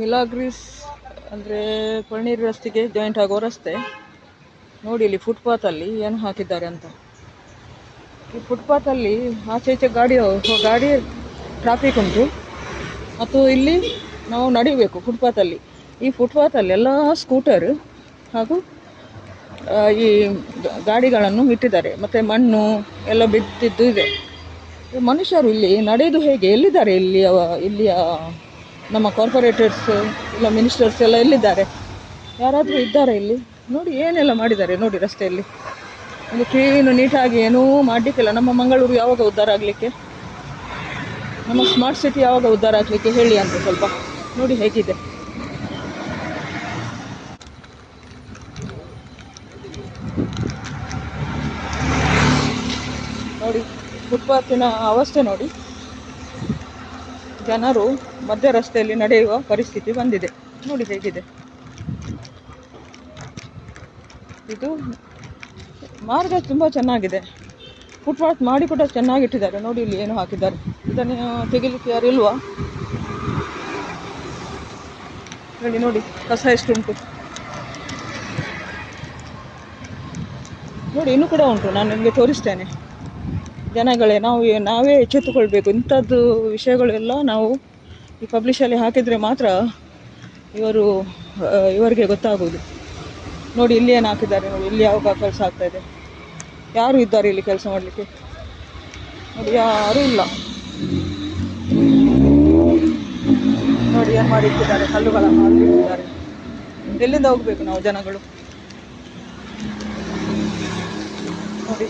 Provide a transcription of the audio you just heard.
ಮಿಲಾಗ್ರಿಸ್ ಅಂದರೆ ಪಳನೀರು ರಸ್ತೆಗೆ ಜಾಯಿಂಟ್ ಆಗೋ ರಸ್ತೆ. ನೋಡಿ ಇಲ್ಲಿ ಫುಟ್ಪಾತಲ್ಲಿ ಏನು ಹಾಕಿದ್ದಾರೆ ಅಂತ. ಈ ಫುಟ್ಪಾತಲ್ಲಿ ಆಚೆ ಈಚೆ ಗಾಡಿ ಗಾಡಿ ಟ್ರಾಫಿಕ್ ಉಂಟು. ಮತ್ತು ಇಲ್ಲಿ ನಾವು ನಡಿಬೇಕು ಫುಟ್ಪಾತಲ್ಲಿ ಈ ಫುಟ್ಪಾತಲ್ಲಿ ಎಲ್ಲ ಸ್ಕೂಟರ್ ಹಾಗೂ ಈ ಗಾಡಿಗಳನ್ನು ಇಟ್ಟಿದ್ದಾರೆ. ಮತ್ತು ಮಣ್ಣು ಎಲ್ಲ ಬಿದ್ದಿದ್ದು ಇದೆ. ಮನುಷ್ಯರು ಇಲ್ಲಿ ನಡೆಯೋದು ಹೇಗೆ ಎಲ್ಲಿದ್ದಾರೆ? ಇಲ್ಲಿ ಇಲ್ಲಿಯ ನಮ್ಮ ಕಾರ್ಪೊರೇಟರ್ಸ್ ಇಲ್ಲ ಮಿನಿಸ್ಟರ್ಸ್ ಎಲ್ಲ ಎಲ್ಲಿದ್ದಾರೆ? ಯಾರಾದರೂ ಇದ್ದಾರೆ ಇಲ್ಲಿ? ನೋಡಿ, ಏನೆಲ್ಲ ಮಾಡಿದ್ದಾರೆ ನೋಡಿ ರಸ್ತೆಯಲ್ಲಿ. ಒಂದು ಕ್ಲೀನು ನೀಟಾಗಿ ಏನೂ ಮಾಡಲಿಕ್ಕಿಲ್ಲ. ನಮ್ಮ ಮಂಗಳೂರು ಯಾವಾಗ ಉದ್ಧಾರ ಆಗಲಿಕ್ಕೆ? ನಮ್ಮ ಸ್ಮಾರ್ಟ್ ಸಿಟಿ ಯಾವಾಗ ಉದ್ಧಾರ ಆಗಲಿಕ್ಕೆ ಹೇಳಿ ಅಂತ ಸ್ವಲ್ಪ ನೋಡಿ ಹೇಗಿದೆ. ನೋಡಿ ಫುಟ್ಪಾತಿನ ಅವಸ್ಥೆ ನೋಡಿ. ಜನರು ಮಧ್ಯ ರಸ್ತೆಯಲ್ಲಿ ನಡೆಯುವ ಪರಿಸ್ಥಿತಿ ಬಂದಿದೆ. ನೋಡಿ ಹೇಗಿದೆ. ಇದು ಮಾರ್ಗ ತುಂಬ ಚೆನ್ನಾಗಿದೆ. ಫುಟ್ಪಾತ್ ಮಾಡಿ ಕೂಡ ಚೆನ್ನಾಗಿಟ್ಟಿದ್ದಾರೆ. ನೋಡಿ ಇಲ್ಲಿ ಏನು ಹಾಕಿದ್ದಾರೆ. ಇದನ್ನು ತೆಗಿಲಿಕ್ಕೆ ಯಾರು ಇಲ್ವಾ? ಹೇಳಿ ನೋಡಿ, ಕಸ ಎಷ್ಟುಂಟು? ನೋಡಿ, ಇನ್ನೂ ಕೂಡ ಉಂಟು. ನಾನು ನಿಮಗೆ ತೋರಿಸ್ತೇನೆ. ಜನಗಳೇ, ನಾವು ನಾವೇ ಎಚ್ಚೆತ್ತುಕೊಳ್ಬೇಕು. ಇಂಥದ್ದು ವಿಷಯಗಳೆಲ್ಲ ನಾವು ಈ ಪಬ್ಲಿಷಲ್ಲಿ ಹಾಕಿದರೆ ಮಾತ್ರ ಇವರು ಇವರಿಗೆ ಗೊತ್ತಾಗೋದು ನೋಡಿ, ಇಲ್ಲಿ ಏನು ಹಾಕಿದ್ದಾರೆ ನೋಡಿ, ಇಲ್ಲಿ ಯಾವ ಕೆಲಸ ಆಗ್ತಾ ಇದೆ. ಯಾರು ಇದ್ದಾರೆ ಇಲ್ಲಿ ಕೆಲಸ ಮಾಡಲಿಕ್ಕೆ? ನೋಡಿ, ಯಾರೂ ಇಲ್ಲ. ನೋಡಿ, ಏನು ಮಾಡಿಟ್ಟಿದ್ದಾರೆ ಕಲ್ಲುಗಳನ್ನು ಹಾಕಿಟ್ಟಿದ್ದಾರೆ ಎಲ್ಲಿಂದ ಹೋಗಬೇಕು ನಾವು ಜನಗಳು? ನೋಡಿ.